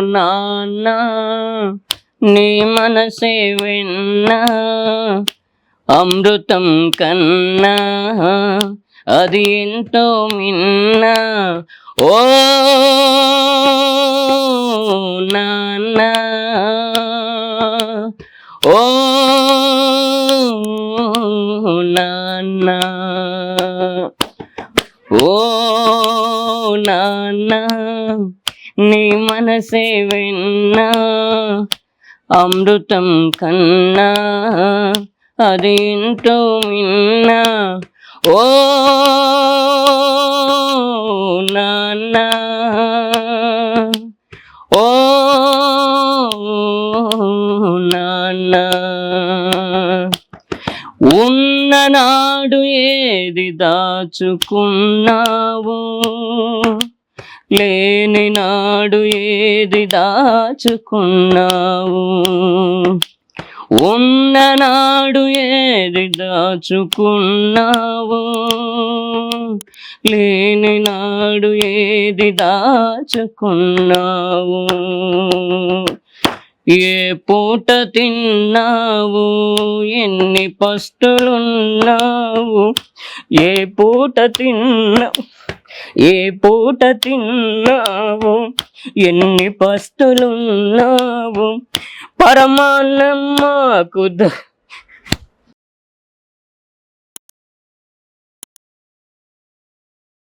నాన్న నీ మనసే విన్నా అమృతం కన్నా అది ఎంతో మిన్నా. ఓ నాన్న ఓ నాన్న. ఓ నాన్న నీ మనసే విన్నా అమృతం కన్నా అది ఎంతో మిన్నా. ఓ నాన్న ఓ నాన్న. ఉన్ననాడు ఏది దాచుకున్నావో లేని నాడు ఏది దాచుకున్నావు. ఉన్ననాడు ఏది దాచుకున్నావు లేని నాడు ఏది దాచుకున్నావు. ఏ పూట తిన్నావు? ఎన్ని పస్తులున్నావు? ఏ పూట తిన్నావు? ఏ పూట తిన్నావు? ఎన్ని పస్తులున్నావు? పరమాన్నం మాకు